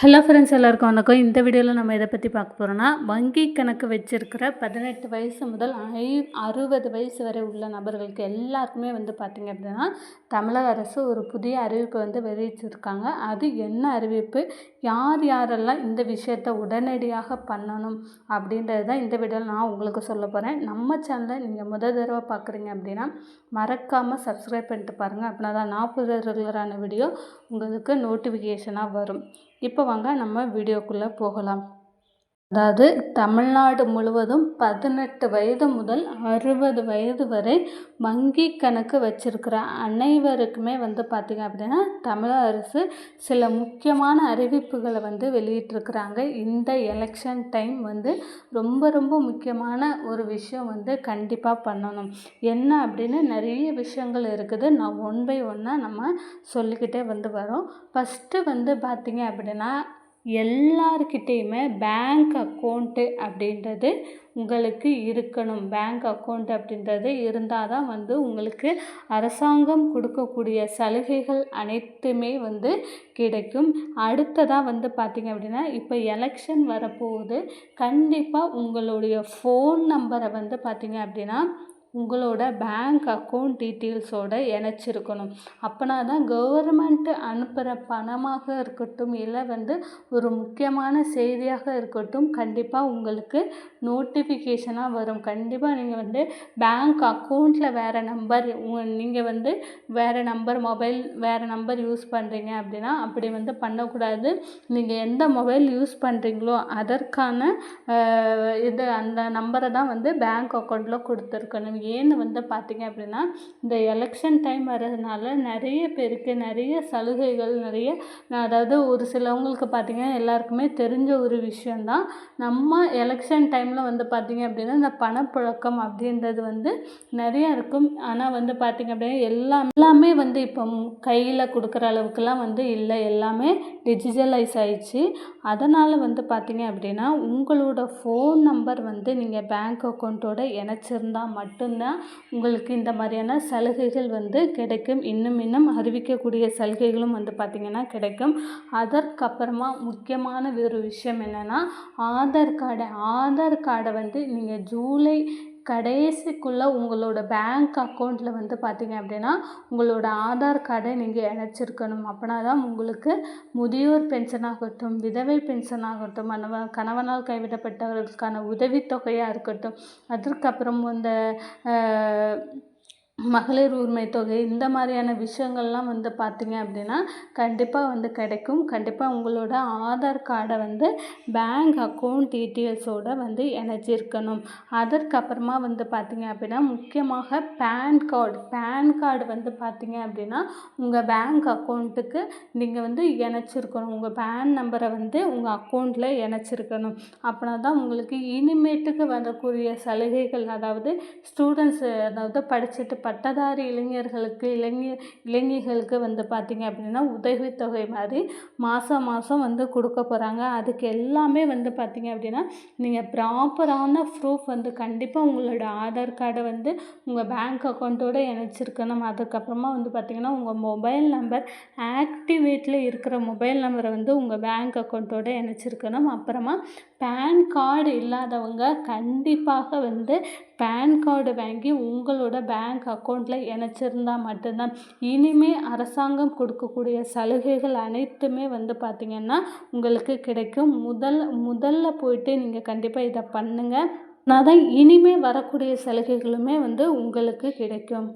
Hello friends எல்லாருக்கும் வணக்கம். இந்த வீடியோவில் நம்ம எதை பற்றி பார்க்க போகிறோன்னா வங்கி கணக்கு வச்சுருக்கிற பதினெட்டு வயசு முதல் ஐ அறுபது வயசு வரை உள்ள நபர்களுக்கு எல்லாருக்குமே வந்து பார்த்திங்க அப்படின்னா தமிழக அரசு ஒரு புதிய அறிவிப்பு வந்து வெளியிட்டிருக்காங்க. அது என்ன அறிவிப்பு? யார் யாரெல்லாம் இந்த விஷயத்த உடனடியாக பண்ணணும் அப்படின்றது தான் இந்த வீடியோவில் நான் உங்களுக்கு சொல்ல போகிறேன் நம்ம சேனலை நீங்கள் முதல் தடவை பார்க்குறீங்க அப்படின்னா மறக்காமல் சப்ஸ்கிரைப் பண்ணிட்டு பாருங்கள் அப்படின்னா தான் நான் ரெகுலரான வீடியோ உங்களுக்கு நோட்டிஃபிகேஷனாக வரும். இப்போ வாங்க நம்ம வீடியோக்குள்ளே போகலாம். அதாவது தமிழ்நாடு முழுவதும் பதினெட்டு வயது முதல் அறுபது வயது வரை வங்கி கணக்கு வச்சிருக்கிற அனைவருக்குமே வந்து பார்த்திங்க அப்படின்னா தமிழக அரசு சில முக்கியமான அறிவிப்புகளை வந்து வெளியிட்டிருக்கிறாங்க. இந்த எலெக்ஷன் டைம் வந்து ரொம்ப ரொம்ப முக்கியமான ஒரு விஷயம் வந்து கண்டிப்பாக பண்ணணும். என்ன அப்படின்னு நிறைய விஷயங்கள் இருக்குது. நான் ஒன் பை ஒன்னாக நம்ம சொல்லிக்கிட்டே வந்து வரோம். ஃபஸ்ட்டு வந்து பார்த்திங்க அப்படின்னா எல்லாருக்கிட்டேயுமே பேங்க் அக்கௌண்ட்டு அப்படின்றது உங்களுக்கு இருக்கணும். பேங்க் அக்கௌண்ட் அப்படின்றது இருந்தால் தான் வந்து உங்களுக்கு அரசாங்கம் கொடுக்கக்கூடிய சலுகைகள் அனைத்துமே வந்து கிடைக்கும். அடுத்ததாக வந்து பார்த்திங்க அப்படின்னா இப்போ எலெக்ஷன் வரப்போகுது. கண்டிப்பாக உங்களுடைய ஃபோன் நம்பரை வந்து பார்த்திங்க அப்படின்னா உங்களோட பேங்க் அக்கௌண்ட் டீட்டெயில்ஸோடு இணைச்சிருக்கணும். அப்போனா தான் கவர்மெண்ட்டு அனுப்புகிற பணமாக இருக்கட்டும் இல்லை வந்து ஒரு முக்கியமான செய்தியாக இருக்கட்டும் கண்டிப்பாக உங்களுக்கு நோட்டிஃபிகேஷனாக வரும். கண்டிப்பாக நீங்கள் வந்து பேங்க் அக்கௌண்ட்டில் வேறு நம்பர் நீங்கள் வந்து வேறு நம்பர் மொபைல் வேறு நம்பர் யூஸ் பண்ணுறீங்க அப்படின்னா அப்படி வந்து பண்ணக்கூடாது. நீங்கள் எந்த மொபைல் யூஸ் பண்ணுறீங்களோ அதற்கான இது அந்த நம்பரை தான் வந்து பேங்க் அக்கௌண்ட்டில் கொடுத்துருக்கணும். ஏன்னு வந்து பார்த்திங்க அப்படின்னா இந்த எலெக்ஷன் டைம் வர்றதுனால நிறைய பேருக்கு நிறைய சலுகைகள் நிறைய அதாவது ஒரு சிலவங்களுக்கு பார்த்திங்கன்னா எல்லாருக்குமே தெரிஞ்ச ஒரு விஷயந்தான் நம்ம எலெக்ஷன் டைமில் வந்து பார்த்திங்க அப்படின்னா இந்த பணப்புழக்கம் அப்படின்றது வந்து நிறையா இருக்கும். ஆனால் வந்து பார்த்திங்க அப்படின்னா எல்லாம் எல்லாமே வந்து இப்போ கையில் கொடுக்குற அளவுக்குலாம் வந்து இல்லை. எல்லாமே டிஜிட்டலைஸ் ஆயிடுச்சு. அதனால் வந்து பார்த்திங்க அப்படின்னா உங்களோட ஃபோன் நம்பர் வந்து நீங்கள் பேங்க் அக்கௌண்ட்டோட இணைச்சிருந்தால் மட்டும் மட்டும்தான் உங்களுக்கு இந்த மாதிரியான சலுகைகள் வந்து கிடைக்கும். இன்னும் இன்னும் அறிவிக்கக்கூடிய சலுகைகளும் வந்து பார்த்திங்கன்னா கிடைக்கும். அதற்கப்புறமா முக்கியமான ஒரு விஷயம் என்னென்னா ஆதார் கார்டை ஆதார் கார்டை வந்து நீங்கள் ஜூலை கடைசிக்குள்ளே உங்களோட பேங்க் அக்கௌண்ட்டில் வந்து பார்த்திங்க அப்படின்னா உங்களோட ஆதார் கார்டை நீங்கள் இணைச்சிருக்கணும். அப்படின்னா தான் உங்களுக்கு முதியோர் பென்ஷன் ஆகட்டும் விதவை பென்ஷன் ஆகட்டும் கணவ கணவனால் கைவிடப்பட்டவர்களுக்கான உதவித்தொகையாக இருக்கட்டும். அதற்கப்புறம் இந்த மகளிர் உரிமை தொகை இந்த மாதிரியான விஷயங்கள்லாம் வந்து பார்த்திங்க அப்படின்னா கண்டிப்பாக வந்து கிடைக்கும். கண்டிப்பாக உங்களோட ஆதார் கார்டை வந்து பேங்க் அக்கௌண்ட் டீட்டெயில்ஸோடு வந்து இணைச்சிருக்கணும் அதற்கப்புறமா வந்து பார்த்திங்க அப்படின்னா முக்கியமாக பேன் கார்டு பேன் கார்டு வந்து பார்த்திங்க அப்படின்னா உங்கள் பேங்க் அக்கௌண்ட்டுக்கு நீங்கள் வந்து இணைச்சிருக்கணும். உங்கள் பேன் நம்பரை வந்து உங்கள் அக்கௌண்ட்டில் இணைச்சிருக்கணும். அப்படின்னா தான் உங்களுக்கு இனிமேட்டுக்கு வரக்கூடிய சலுகைகள் அதாவது ஸ்டூடெண்ட்ஸு அதாவது படிச்சுட்டு பட்டதாரி இளைஞர்களுக்கு இளைஞர் இளைஞர்களுக்கு வந்து பார்த்திங்க அப்படின்னா உதவித்தொகை மாதிரி மாதம் மாதம் வந்து கொடுக்க போகிறாங்க அதுக்கு எல்லாமே வந்து பார்த்திங்க அப்படின்னா நீங்கள் ப்ராப்பரான ப்ரூஃப் வந்து கண்டிப்பாக உங்களோட ஆதார் கார்டை வந்து உங்கள் பேங்க் அக்கௌண்ட்டோடு இணைச்சிருக்கணும். அதுக்கப்புறமா வந்து பார்த்திங்கன்னா உங்கள் மொபைல் நம்பர் ஆக்டிவேட்டில் இருக்கிற மொபைல் நம்பரை வந்து உங்கள் பேங்க் அக்கௌண்ட்டோடு இணைச்சிருக்கணும். அப்புறமா பேன் கார்டு இல்லாதவங்க கண்டிப்பாக வந்து பேன் கார்டு வாங்கி உங்களோட பேங்க் அக்கௌண்ட்டில் இணைச்சிருந்தா மட்டும்தான். இனிமே அரசாங்கம் கொடுக்கக்கூடிய சலுகைகள் அனைத்துமே வந்து பார்த்திங்கன்னா உங்களுக்கு கிடைக்கும். முதல் முதல்ல போயிட்டு நீங்கள் கண்டிப்பாக இதை பண்ணுங்கள் நான் தான் இனிமே வரக்கூடிய சலுகைகளுமே வந்து உங்களுக்கு கிடைக்கும்.